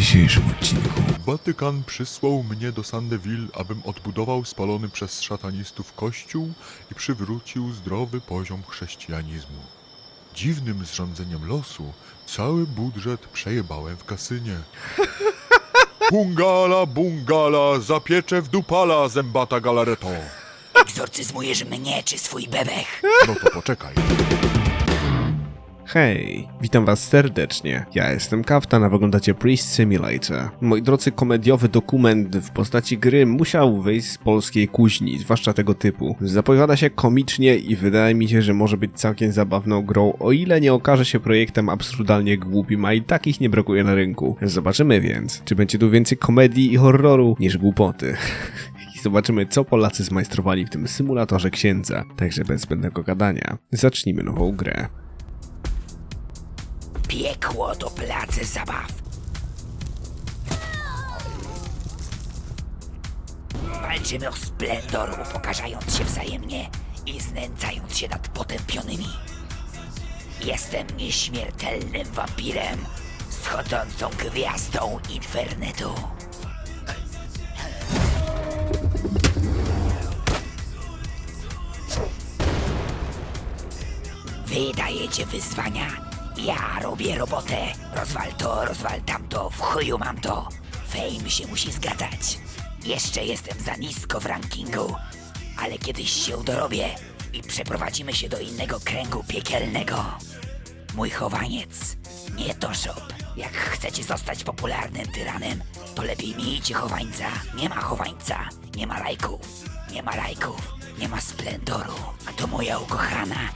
dzisiejszym odcinku. Watykan przysłał mnie do Sandeville, abym odbudował spalony przez szatanistów kościół i przywrócił zdrowy poziom chrześcijanizmu. Dziwnym zrządzeniem losu cały budżet przejebałem w kasynie. Bungala, bungala, zapiecze w dupala, zębata galareto. Egzorcyzmujesz mnie czy swój bebech? No to poczekaj. Hej, witam was serdecznie. Ja jestem Kaftan, a wyglądacie Priest Simulator. Moi drodzy, komediowy dokument w postaci gry musiał wyjść z polskiej kuźni, zwłaszcza tego typu. Zapowiada się komicznie i wydaje mi się, że może być całkiem zabawną grą, o ile nie okaże się projektem absurdalnie głupim, a i takich nie brakuje na rynku. Zobaczymy więc, czy będzie tu więcej komedii i horroru niż głupoty. Zobaczymy, co Polacy zmajstrowali w tym symulatorze księdza. Także bez zbędnego gadania, zacznijmy nową grę. Piekło to place zabaw. Walczymy o splendor, upokarzając się wzajemnie i znęcając się nad potępionymi. Jestem nieśmiertelnym wampirem, schodzącą gwiazdą Infernetu. Wy dajecie wyzwania, ja robię robotę. Rozwal to, rozwal tamto, w chuju mam to. Fame się musi zgadzać. Jeszcze jestem za nisko w rankingu, ale kiedyś się dorobię i przeprowadzimy się do innego kręgu piekielnego. Mój chowaniec, nie to shop. Jak chcecie zostać popularnym tyranem, to lepiej miejcie chowańca. Nie ma chowańca, nie ma lajków, nie ma lajków, nie ma splendoru. A to moja ukochana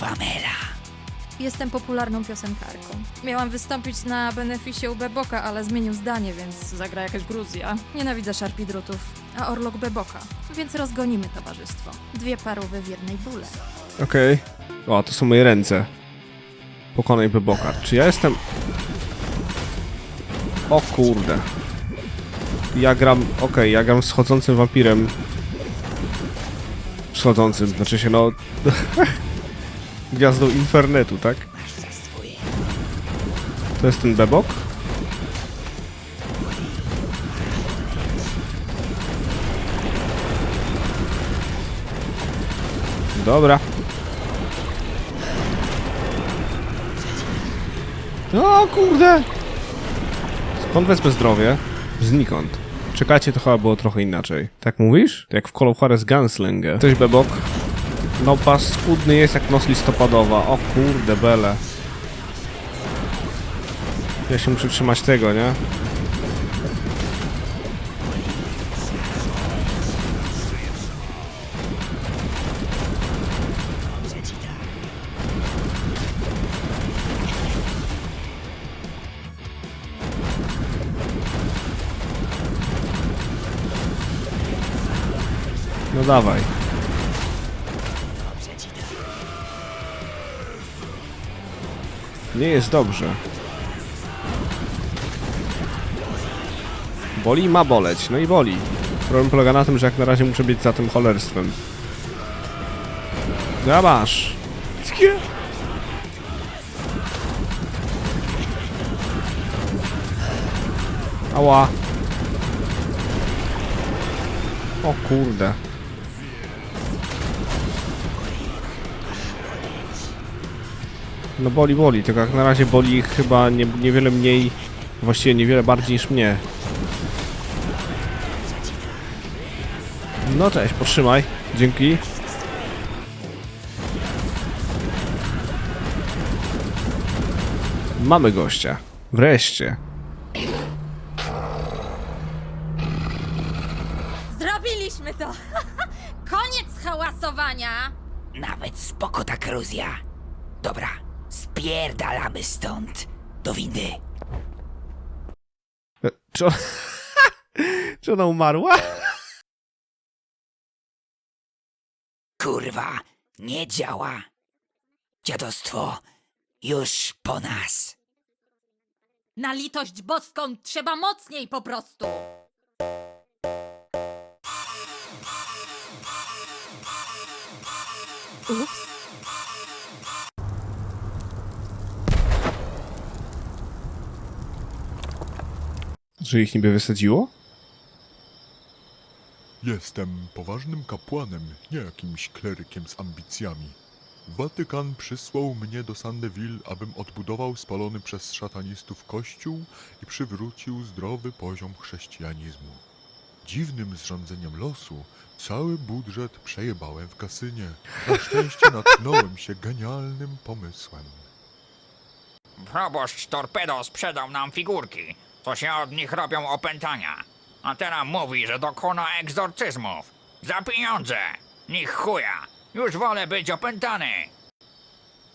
Pamela. Jestem popularną piosenkarką. Miałam wystąpić na beneficie u Beboka, ale zmienił zdanie, więc zagra jakaś Gruzja. Nienawidzę szarpidrutów, a Orlok Beboka, więc rozgonimy towarzystwo. Dwie parówy w jednej bóle. Okej. O, to są moje ręce. Pokonaj Beboka. Czy ja jestem... O kurde. Ja gram... Okej, ja gram schodzącym wampirem. Schodzącym, znaczy się no... Gwiazdą Infernetu, tak? To jest ten Bebok? Dobra. O kurde! Skąd wezmę zdrowie? Znikąd. Czekajcie, to chyba było trochę inaczej. Tak mówisz? Jak w Call of Juarez Gunslinger. Cześć Bebok. No paskudny jest jak noc listopadowa. O kurde bele. Ja się muszę trzymać tego, nie? No dawaj. Nie jest dobrze. Boli ma boleć, no i boli. Problem polega na tym, że jak na razie muszę być za tym cholerstwem. Ja masz. Ała. O kurde. No boli, boli, tylko jak na razie boli ich chyba nie, niewiele mniej, właściwie niewiele bardziej niż mnie. No cześć, potrzymaj. Dzięki. Mamy gościa. Wreszcie. Zrobiliśmy to! Koniec hałasowania! Nawet spoko ta Gruzja. Dobra, spierdalamy stąd. Do windy. E, Czy, on... Czy ona umarła? Kurwa, nie działa. Dziadostwo już po nas. Na litość boską trzeba mocniej po prostu! Ups. Że ich niby wysadziło? Jestem poważnym kapłanem, nie jakimś klerykiem z ambicjami. Watykan przysłał mnie do Sandeville, abym odbudował spalony przez szatanistów kościół i przywrócił zdrowy poziom chrześcijanizmu. Dziwnym zrządzeniem losu cały budżet przejebałem w kasynie. Na szczęście natknąłem się genialnym pomysłem. Proboszcz Torpedo sprzedał nam figurki, co się od nich robią opętania. A teraz mówi, że dokona egzorcyzmów. Za pieniądze! Niech chuja! Już wolę być opętany!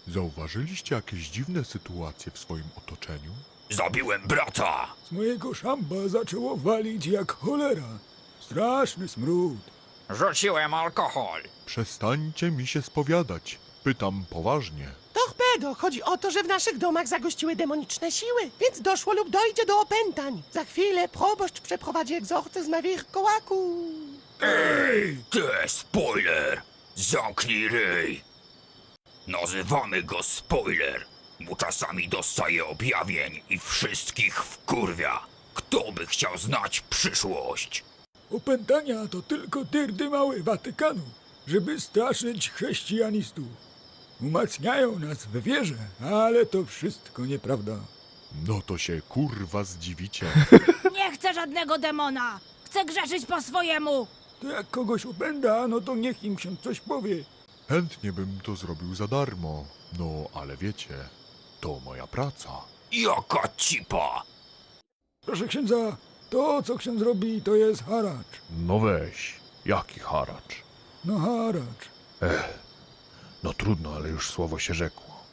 Zauważyliście jakieś dziwne sytuacje w swoim otoczeniu? Zabiłem brata! Z mojego szamba zaczęło walić jak cholera. Straszny smród. Rzuciłem alkohol. Przestańcie mi się spowiadać. Pytam poważnie. Chodzi o to, że w naszych domach zagościły demoniczne siły, więc doszło lub dojdzie do opętań. Za chwilę proboszcz przeprowadzi egzorcyzm na wilkołaku. Ej, ty, spoiler! Zamknij ryj! Nazywamy go spoiler, bo czasami dostaje objawień i wszystkich wkurwia. Kto by chciał znać przyszłość? Opętania to tylko tyrdy małe Watykanu, żeby straszyć chrześcijanistów. Umacniają nas w wierze, ale to wszystko nieprawda. No to się kurwa zdziwicie. Nie chcę żadnego demona! Chcę grzeszyć po swojemu! To jak kogoś opęda, no to niech im się coś powie. Chętnie bym to zrobił za darmo. No, ale wiecie, to moja praca. Jaka cipa! Proszę księdza, to co ksiądz robi, to jest haracz. No weź, jaki haracz? No haracz. No trudno, ale już słowo się rzekło.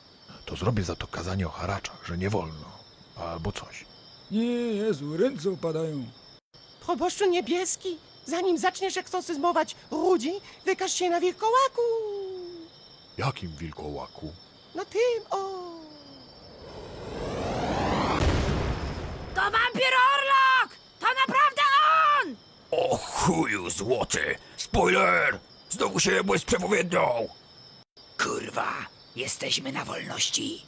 To zrobię za to kazanie o haraczach, że nie wolno. Albo coś. Nie, Jezu, ręce opadają. Proboszczu niebieski, zanim zaczniesz egzorcyzmować ludzi, wykaż się na wilkołaku. Jakim wilkołaku? Na tym, o. To wampir Orlok! To naprawdę on! O chuju złoty! Spoiler! Znowu się byłeś przepowiednią! Kurwa, jesteśmy na wolności.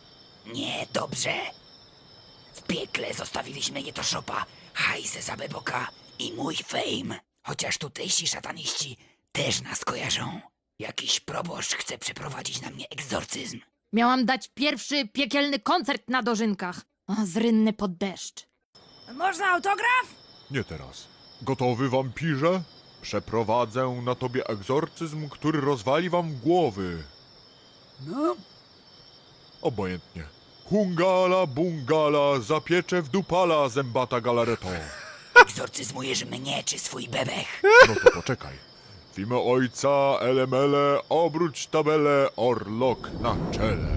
Nie, dobrze. W piekle zostawiliśmy Nietoszopa, hajsę za Beboka i mój fame. Chociaż tutejsi szataniści też nas kojarzą. Jakiś proboszcz chce przeprowadzić na mnie egzorcyzm. Miałam dać pierwszy piekielny koncert na dożynkach. O, zrynny pod deszcz. Można autograf? Nie teraz. Gotowy, wampirze? Przeprowadzę na tobie egzorcyzm, który rozwali wam głowy. No, Obojętnie. Hungala, bungala, zapiecze w dupala, zębata galareto. Egzorcyzmujesz mnie czy swój bebech? No to poczekaj. W imię ojca, elemele, obróć tabelę, orlok na czele.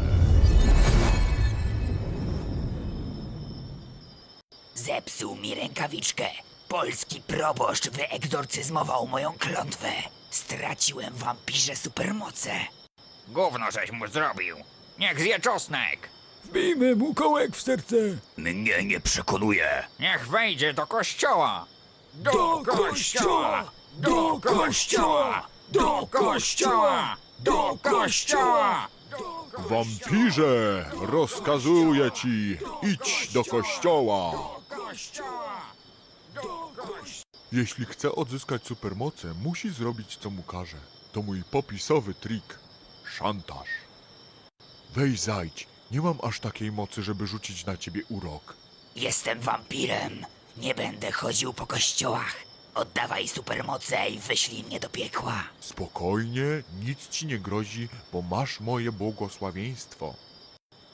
Zepsuł mi rękawiczkę. Polski proboszcz wyegzorcyzmował moją klątwę. Straciłem wampirze supermoce. Gówno żeś mu zrobił. Niech zje czosnek! wbijmy mu kołek w serce. Mnie nie przekonuje. Niech wejdzie do kościoła! Do kościoła! Do kościoła! Do kościoła! Do kościoła! Wampirze, rozkazuję ci, idź do kościoła. Jeśli chce odzyskać supermoce, musi zrobić co mu każe. To mój popisowy trik. Szantaż. Weź zajdź, nie mam aż takiej mocy, żeby rzucić na ciebie urok. Jestem wampirem. Nie będę chodził po kościołach. Oddawaj supermoce i wyślij mnie do piekła. Spokojnie, nic ci nie grozi, bo masz moje błogosławieństwo.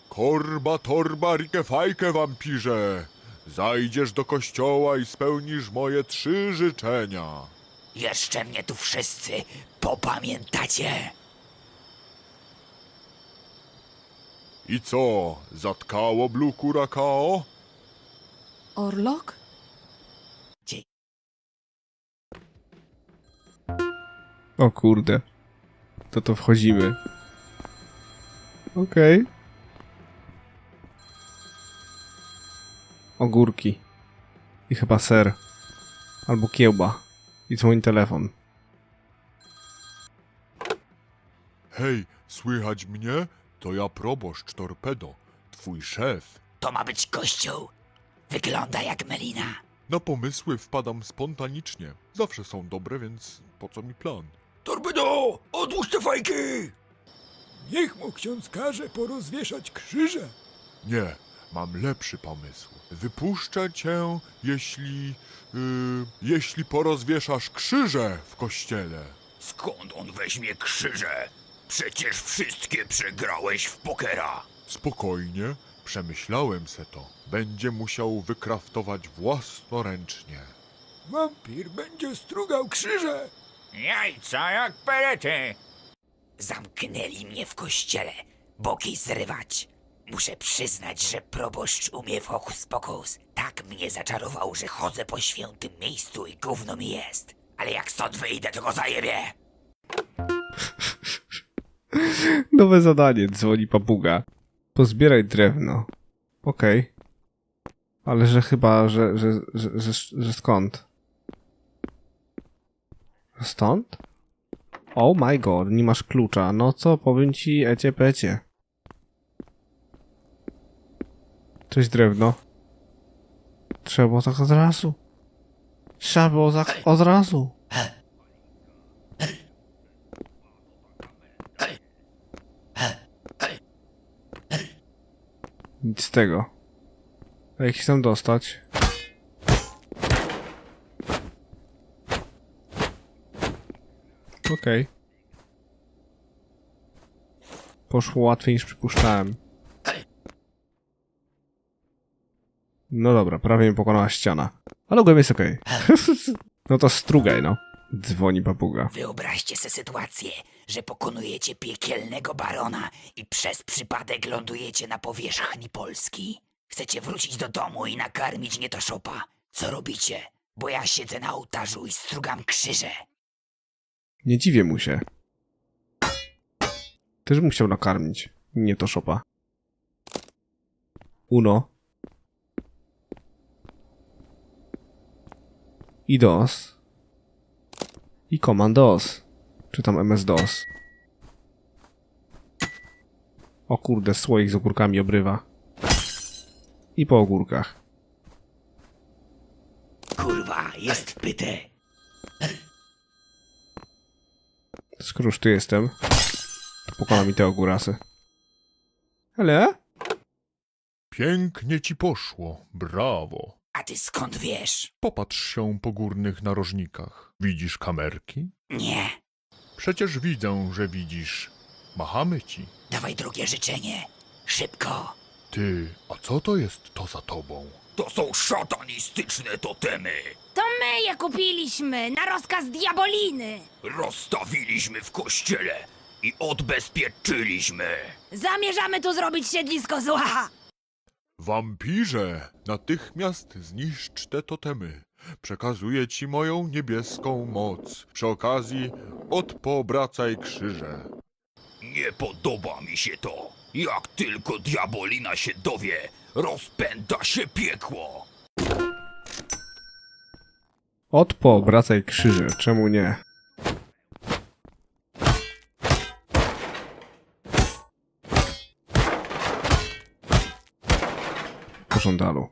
Korba, torba, rike fajkę, wampirze! Zajdziesz do kościoła i spełnisz moje trzy życzenia. Jeszcze mnie tu wszyscy popamiętacie. I co, zatkało bluku rakao? Orlok? O kurde. To to wchodzimy. Okej. Ogórki. I chyba ser. Albo kiełba. I dzwoni telefon. Hej, słychać mnie? To ja proboszcz Torpedo, twój szef. To ma być kościół. Wygląda jak melina. Na pomysły wpadam spontanicznie. Zawsze są dobre, więc po co mi plan? Torpedo! Odłóż te fajki! Niech mu ksiądz każe porozwieszać krzyże. Nie, mam lepszy pomysł. Wypuszczę cię, jeśli. Yy, jeśli porozwieszasz krzyże w kościele. Skąd on weźmie krzyże? Przecież wszystkie przegrałeś w pokera. Spokojnie, przemyślałem se to. Będzie musiał wykraftować własnoręcznie. Wampir będzie strugał krzyże. Jajca jak perety. Zamknęli mnie w kościele. Boki zrywać. Muszę przyznać, że proboszcz umie w hokus pokus. Tak mnie zaczarował, że chodzę po świętym miejscu i gówno mi jest. Ale jak stąd wyjdę, to go zajebie. Nowe zadanie, dzwoni papuga. Pozbieraj drewno. Okej. Ale że chyba, że, że, że, że, że skąd? Stąd? Oh my god, nie masz klucza. No co, powiem ci, ecie pecie. Cześć drewno. Trzeba tak od razu. Trzeba było tak od razu. Nic z tego. A jak się tam dostać? Okej. Poszło łatwiej niż przypuszczałem. No dobra, prawie mnie pokonała ściana. Ale ogólnie jest okej. no to strugaj, no. Dzwoni papuga. Wyobraźcie sobie sytuację, że pokonujecie piekielnego barona i przez przypadek lądujecie na powierzchni Polski. Chcecie wrócić do domu i nakarmić nietoszopa. Co robicie? Bo ja siedzę na ołtarzu i strugam krzyże. Nie dziwię mu się. Też bym chciał nakarmić. Nie to szopa. Uno. I DOS. I Command DOS. Czy tam MS DOS. O kurde, słoik z ogórkami obrywa. I po ogórkach. Kurwa, jest wpyte. Skoro już tu jestem, to pokona mi te ogórasy. Ale? Pięknie ci poszło, brawo. A ty skąd wiesz? Popatrz się po górnych narożnikach. Widzisz kamerki? Nie. Przecież widzę, że widzisz. Machamy ci. Dawaj drugie życzenie. Szybko. Ty, a co to jest to za tobą? To są szatanistyczne totemy. To my je kupiliśmy na rozkaz diaboliny. Rozstawiliśmy w kościele i odbezpieczyliśmy. Zamierzamy tu zrobić siedlisko zła. Wampirze, natychmiast zniszcz te totemy. Przekazuję ci moją niebieską moc. Przy okazji odpoobracaj krzyże. Nie podoba mi się to. Jak tylko diabolina się dowie, rozpęta się piekło. Od poobracaj krzyże, czemu nie? Po żądalu.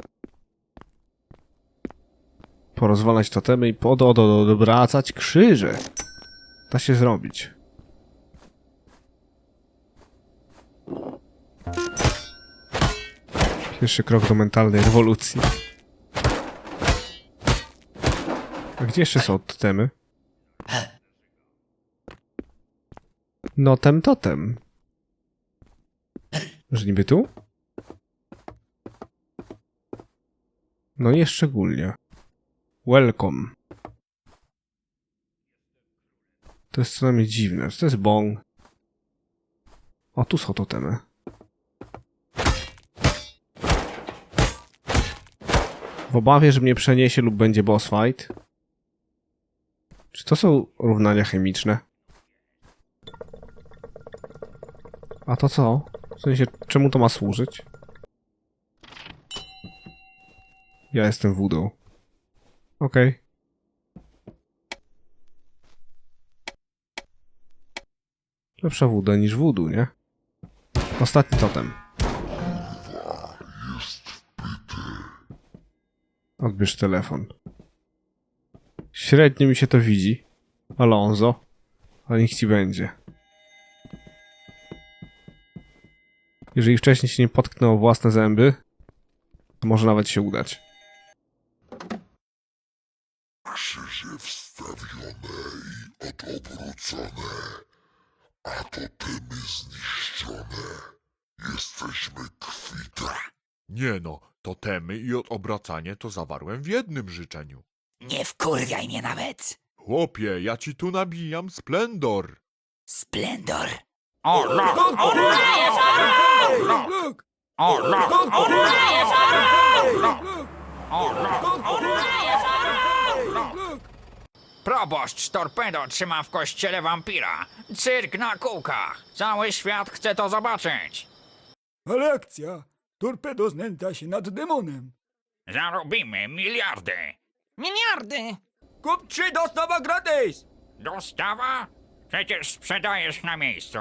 Porozwalać totemy i pod obracać krzyże. Da się zrobić. Pierwszy krok do mentalnej rewolucji. A gdzie jeszcze są totemy? Notem totem. Że niby tu? No nie szczególnie. Welcome. To jest co najmniej dziwne. To jest bong. O, tu są totemy. W obawie, że mnie przeniesie lub będzie boss fight. Czy to są równania chemiczne? A to co? W sensie, czemu to ma służyć? Ja jestem wódą. Okej. Lepsza wóda niż wódu, nie? Ostatni totem. Odbierz telefon. Średnio mi się to widzi. Alonso. Ale niech ci będzie. Jeżeli wcześniej się nie potknął własne zęby, to może nawet się udać. Wstawione i odobrócone, a totemy zniszczone. Jesteśmy kwita. Nie no, totemy i obracanie to zawarłem w jednym życzeniu. Nie wkurwiaj mnie nawet. Chłopie, ja ci tu nabijam splendor. Splendor. Orlok! Orlok! Orlok! Luk! Orlok! Orlok! Orlok! Proboszcz torpedo trzyma w kościele wampira. Cyrk na kółkach. Cały świat chce to zobaczyć. Ale akcja! Torpedo znęta się nad demonem. Zarobimy miliardy. Miliardy! Kup trzy, dostawa gratis! Dostawa? Przecież sprzedajesz na miejscu.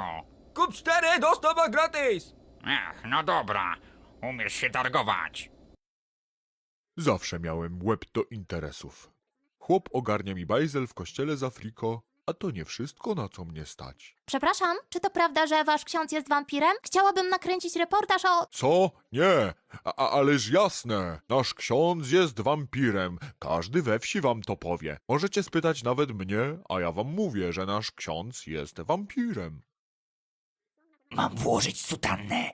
Kup cztery, dostawa gratis! Ach, no dobra. Umiesz się targować. Zawsze miałem łeb do interesów. Chłop ogarnia mi bajzel w kościele z Afriko, a to nie wszystko, na co mnie stać. Przepraszam, czy to prawda, że wasz ksiądz jest wampirem? Chciałabym nakręcić reportaż o... Co? Nie, a, a, ależ jasne. Nasz ksiądz jest wampirem. Każdy we wsi wam to powie. Możecie spytać nawet mnie, a ja wam mówię, że nasz ksiądz jest wampirem. Mam włożyć sutannę,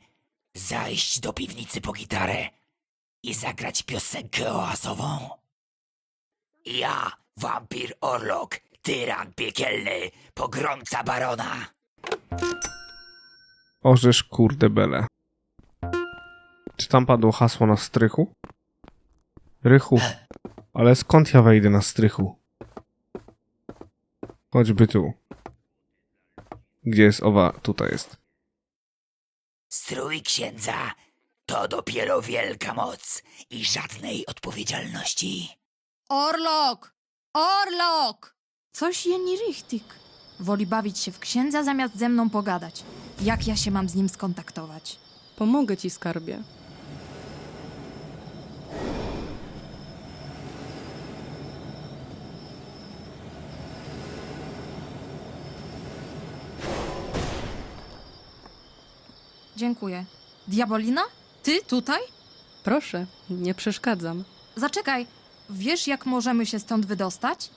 zajść do piwnicy po gitarę i zagrać piosenkę oazową. Ja, wampir Orlok, tyran piekielny, pogromca barona. Orzesz kurde bele. Czy tam padło hasło na strychu? Rychu. Ale skąd ja wejdę na strychu? Choćby tu. Gdzie jest owa? Tutaj jest. Strój księdza to dopiero wielka moc i żadnej odpowiedzialności. Orlok! Orlok! Coś je nie richtig. Woli bawić się w księdza zamiast ze mną pogadać. Jak ja się mam z nim skontaktować? Pomogę ci, skarbie. Dziękuję. Diabolina? Ty tutaj? Proszę, nie przeszkadzam. Zaczekaj. Wiesz, jak możemy się stąd wydostać?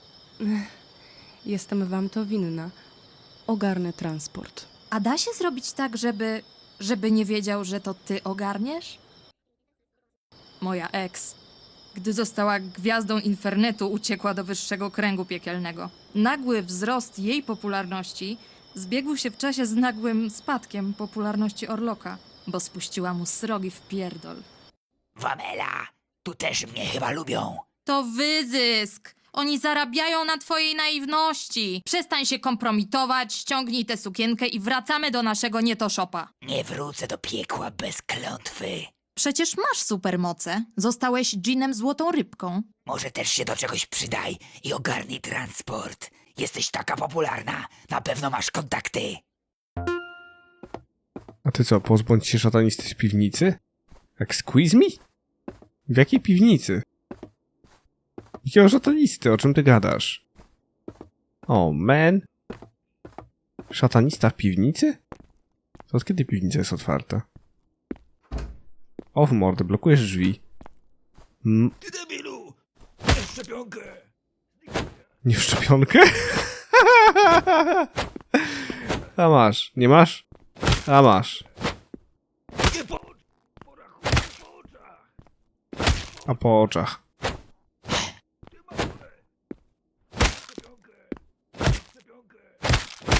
Jestem wam to winna. Ogarnę transport. A da się zrobić tak, żeby. żeby nie wiedział, że to ty ogarniesz? Moja ex. Gdy została gwiazdą internetu, uciekła do wyższego kręgu piekielnego. Nagły wzrost jej popularności zbiegł się w czasie z nagłym spadkiem popularności Orloka, bo spuściła mu srogi w pierdol. Wamela, tu też mnie chyba lubią. To wyzysk! Oni zarabiają na twojej naiwności. Przestań się kompromitować, ściągnij tę sukienkę i wracamy do naszego nietoszopa. Nie wrócę do piekła bez klątwy. Przecież masz supermoce. Zostałeś dżinem złotą rybką. Może też się do czegoś przydaj i ogarnij transport. Jesteś taka popularna, na pewno masz kontakty. A ty co, pozbądź się szatanisty z piwnicy? Jak squeeze me? W jakiej piwnicy? Jakiego szatanisty? O czym ty gadasz? O, man. Szatanista w piwnicy? To od kiedy piwnica jest otwarta? O, w mordę, blokujesz drzwi. Mm, Ty debilu! Weź szczepionkę! nie w szczepionkę? A masz, nie masz? A masz. Nie. A po oczach.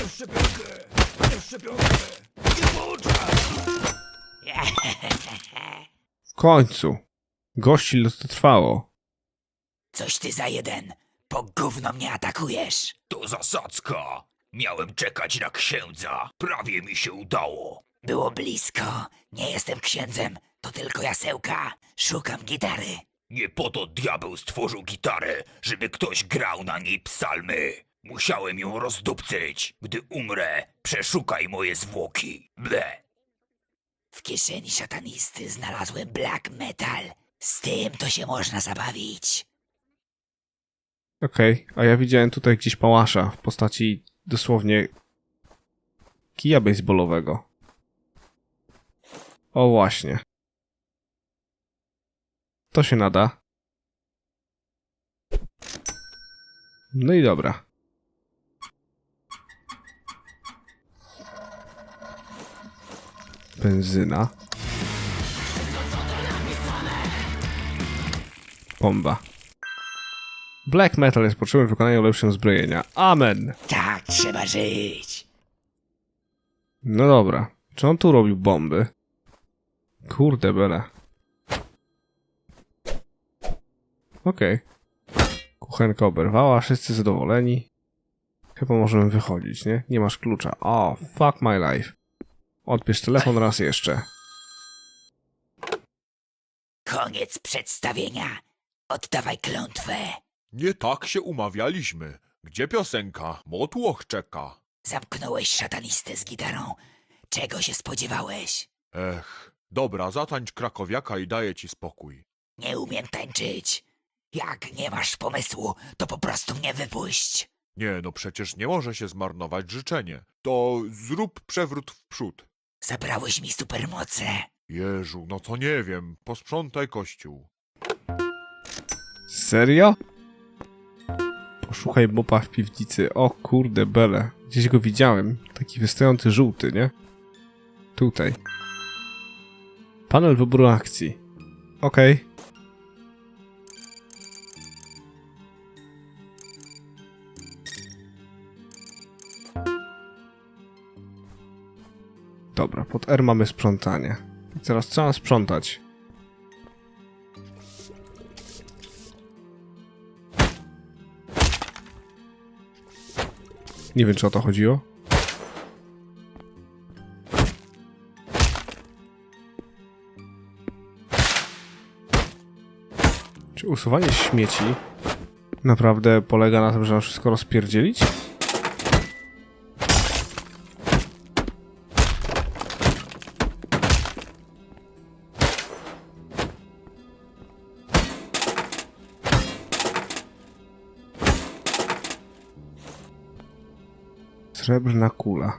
Szczepionkę! Weź szczepionkę! Nie po oczach! W końcu. Gości to trwało. Coś ty za jeden. Po gówno mnie atakujesz. To zasadzka. Miałem czekać na księdza. Prawie mi się udało. Było blisko. Nie jestem księdzem, to tylko jasełka. Szukam gitary. Nie po to diabeł stworzył gitarę, żeby ktoś grał na niej psalmy. Musiałem ją rozdupcyć. Gdy umrę, przeszukaj moje zwłoki. Ble. W kieszeni szatanisty znalazłem black metal Z tym to się można zabawić. Okej, a ja widziałem tutaj gdzieś pałasza w postaci dosłownie kija baseballowego. O właśnie. To się nada. No i dobra. Benzyna. Bomba. Black metal jest potrzebny w wykonaniu lepszego uzbrojenia. Amen. Tak trzeba żyć. No dobra. Czy on tu robił bomby? Kurde bele. Okej. Kuchenka oberwała, wszyscy zadowoleni. Chyba możemy wychodzić, nie? Nie masz klucza. O, fuck my life. Odbierz telefon raz jeszcze. Koniec przedstawienia. Oddawaj klątwę. Nie tak się umawialiśmy. Gdzie piosenka? Motłoch czeka. Zamknąłeś szatanistę z gitarą. Czego się spodziewałeś? Ech, dobra, zatańcz krakowiaka i daję ci spokój. Nie umiem tańczyć. Jak nie masz pomysłu, to po prostu mnie wypuść. Nie, no przecież nie może się zmarnować życzenie. To zrób przewrót w przód. Zabrałeś mi supermoce. Jeżu, no to nie wiem, posprzątaj kościół. Serio? Poszukaj mopa w piwnicy. O kurde bele. Gdzieś go widziałem. Taki wystający żółty, nie? Tutaj. Panel wyboru akcji. Okej. Dobra, pod R mamy sprzątanie. I teraz co mam sprzątać? Nie wiem, czy o to chodziło. Czy usuwanie śmieci naprawdę polega na tym, że wszystko rozpierdzielić? Srebrna kula.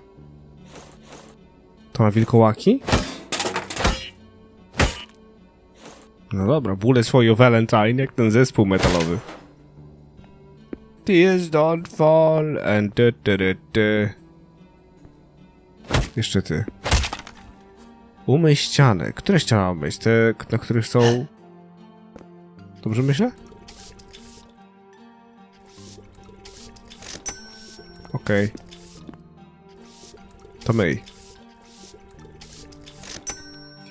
To na wilkołaki? No dobra, Bullets for Valentine, jak ten zespół metalowy. Tears don't fall and du, du, du. Jeszcze ty. Umyj ściany. Które ściany mam myć? Te, na których są... Dobrze myślę? Okej. To.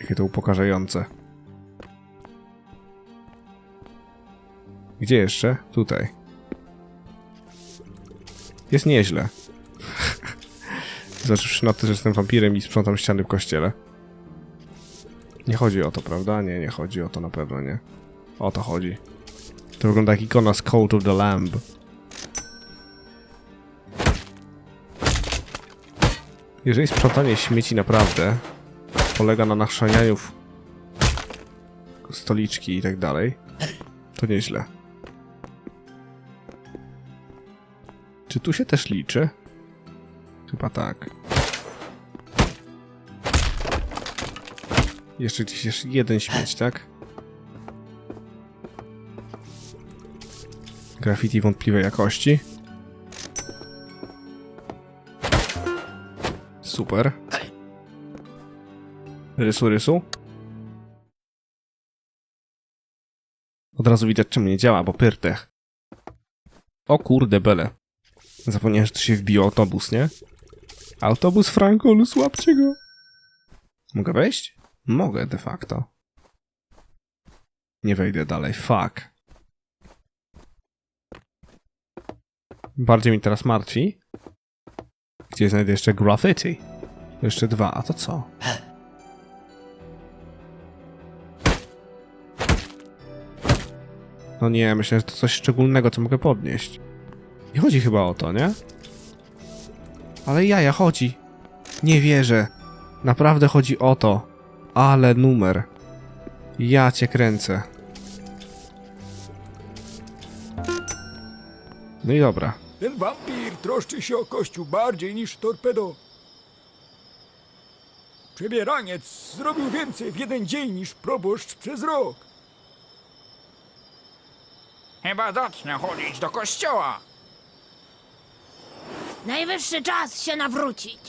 Jakie to upokarzające. Gdzie jeszcze? Tutaj. Jest nieźle. Zważywszy na to, że jestem wampirem i sprzątam ściany w kościele. Nie chodzi o to, prawda? Nie, nie chodzi o to na pewno, nie. O to chodzi. To wygląda jak ikona z Cult of the Lamb. Jeżeli sprzątanie śmieci naprawdę polega na nachrzanianiu stoliczki i tak dalej, to nieźle. Czy tu się też liczy? Chyba tak. Jeszcze gdzieś jest jeden śmieć, tak? Graffiti wątpliwej jakości. Super. Rysu, rysu. Od razu widać, czym nie działa, bo pyrtech. O kurde, bele. Zapomniałem, że tu się wbił autobus, nie? Autobus Franko, słabcie go. Mogę wejść? Mogę, de facto. Nie wejdę dalej, fuck. Bardziej mi teraz martwi. Gdzie znajdę jeszcze graffiti? Jeszcze dwa, a to co? No nie, myślę, że to coś szczególnego, co mogę podnieść. Nie chodzi chyba o to, nie? Ale jaja, chodzi. Nie wierzę. Naprawdę chodzi o to. Ale numer. Ja cię kręcę. No i dobra. Ten wampir troszczy się o kościół bardziej niż torpedo. Przebieraniec zrobił więcej w jeden dzień niż proboszcz przez rok. Chyba zacznę chodzić do kościoła. Najwyższy czas się nawrócić.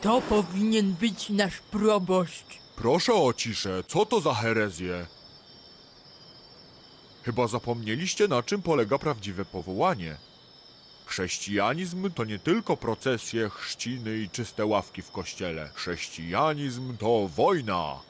To powinien być nasz proboszcz. Proszę o ciszę, co to za herezje? Chyba zapomnieliście, na czym polega prawdziwe powołanie. Chrześcijanizm to nie tylko procesje, chrzciny i czyste ławki w kościele. Chrześcijanizm to wojna.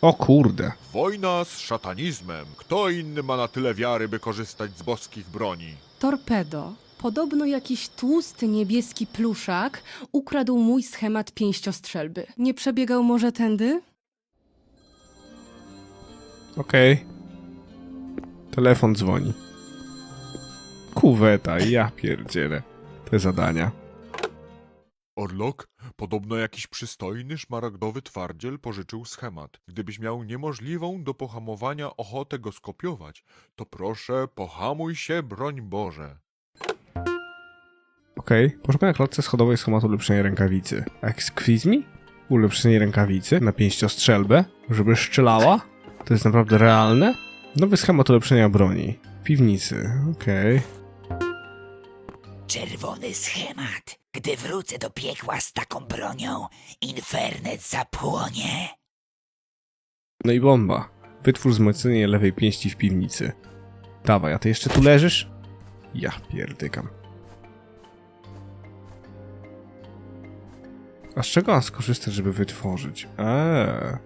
O kurde. Wojna z szatanizmem. Kto inny ma na tyle wiary, by korzystać z boskich broni? Torpedo. Podobno jakiś tłusty niebieski pluszak ukradł mój schemat pięściostrzelby. Nie przebiegał może tędy? Okej. Telefon dzwoni. Kuweta, ja pierdzielę. Te zadania. Orlok, podobno jakiś przystojny, szmaragdowy twardziel pożyczył schemat. Gdybyś miał niemożliwą do pohamowania ochotę go skopiować, to proszę, pohamuj się, broń Boże. Okej. Poszukaj na klatce schodowej schematu ulepszenia rękawicy. Excuse me? Ulepszenie rękawicy na pięściostrzelbę? Żeby strzelała? To jest naprawdę realne? Nowy schemat ulepszenia broni. Piwnicy. Okej. Czerwony schemat. Gdy wrócę do piekła z taką bronią, Infernet zapłonie. No i bomba. Wytwórz wzmocnienie lewej pięści w piwnicy. Dawaj, a ty jeszcze tu leżysz? Ja pierdykam. A z czego mam skorzystać, żeby wytworzyć? Eee.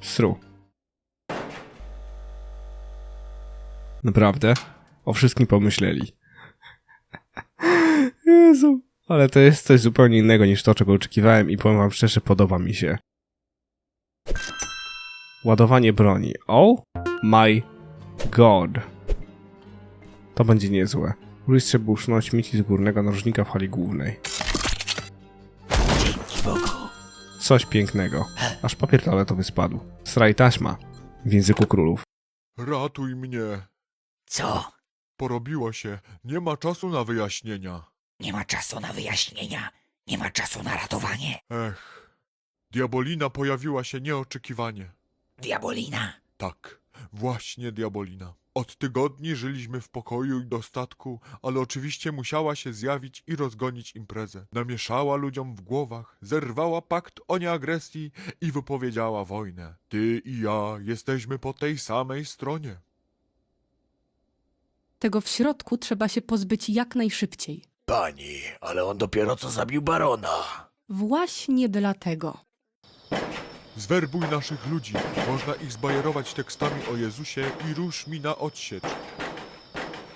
Sru. Naprawdę? O wszystkim pomyśleli. Jezu. Ale to jest coś zupełnie innego niż to, czego oczekiwałem i powiem wam szczerze, podoba mi się. Ładowanie broni. Oh my god. To będzie niezłe. Użyć trzeba usunąć śmieci z górnego narożnika w hali głównej. Coś pięknego. Aż papier toaletowy spadł. Sraj taśma. W języku królów. Ratuj mnie. Co? Porobiło się. Nie ma czasu na wyjaśnienia. Nie ma czasu na wyjaśnienia. Nie ma czasu na ratowanie. Ech. Diabolina pojawiła się nieoczekiwanie. Diabolina. Tak, właśnie Diabolina. Od tygodni żyliśmy w pokoju i dostatku, ale oczywiście musiała się zjawić i rozgonić imprezę. Namieszała ludziom w głowach, zerwała pakt o nieagresji i wypowiedziała wojnę. Ty i ja jesteśmy po tej samej stronie. Tego w środku trzeba się pozbyć jak najszybciej. Pani, ale on dopiero co zabił barona. Właśnie dlatego. Zwerbuj naszych ludzi, można ich zbajerować tekstami o Jezusie i rusz mi na odsiecz.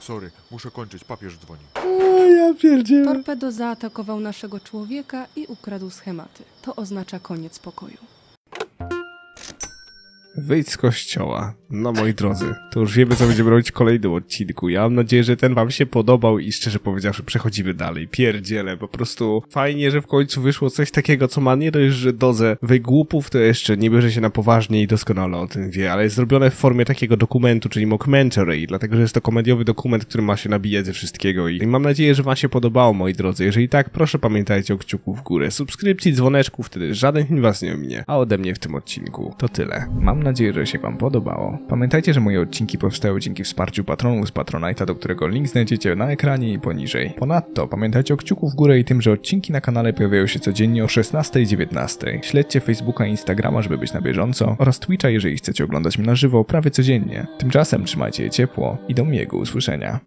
Sorry, muszę kończyć, papież dzwoni. O, ja pierdzielę. Torpedo zaatakował naszego człowieka i ukradł schematy. To oznacza koniec pokoju. Wyjdź z kościoła. No moi drodzy, to już wiemy co będziemy robić w kolejnym odcinku. Ja mam nadzieję, że ten wam się podobał i szczerze powiedziawszy przechodzimy dalej. Pierdziele, po prostu fajnie, że w końcu wyszło coś takiego, co ma nie dość, że dozę wygłupów, to jeszcze nie bierze się na poważnie i doskonale o tym wie, ale jest zrobione w formie takiego dokumentu, czyli mockumentary, dlatego, że jest to komediowy dokument, który ma się nabijać ze wszystkiego i mam nadzieję, że wam się podobało, moi drodzy. Jeżeli tak, proszę pamiętajcie o kciuku w górę, subskrypcji, dzwoneczku, wtedy żaden film was nie ominie. A ode mnie w tym odcinku to tyle. Mam nadzieję, że się Wam podobało. Pamiętajcie, że moje odcinki powstały dzięki wsparciu patronów z Patronite'a, do którego link znajdziecie na ekranie i poniżej. Ponadto pamiętajcie o kciuku w górę i tym, że odcinki na kanale pojawiają się codziennie o 16 i 19. Śledźcie Facebooka i Instagrama, żeby być na bieżąco oraz Twitcha, jeżeli chcecie oglądać mnie na żywo prawie codziennie. Tymczasem trzymajcie je ciepło i do miłego usłyszenia.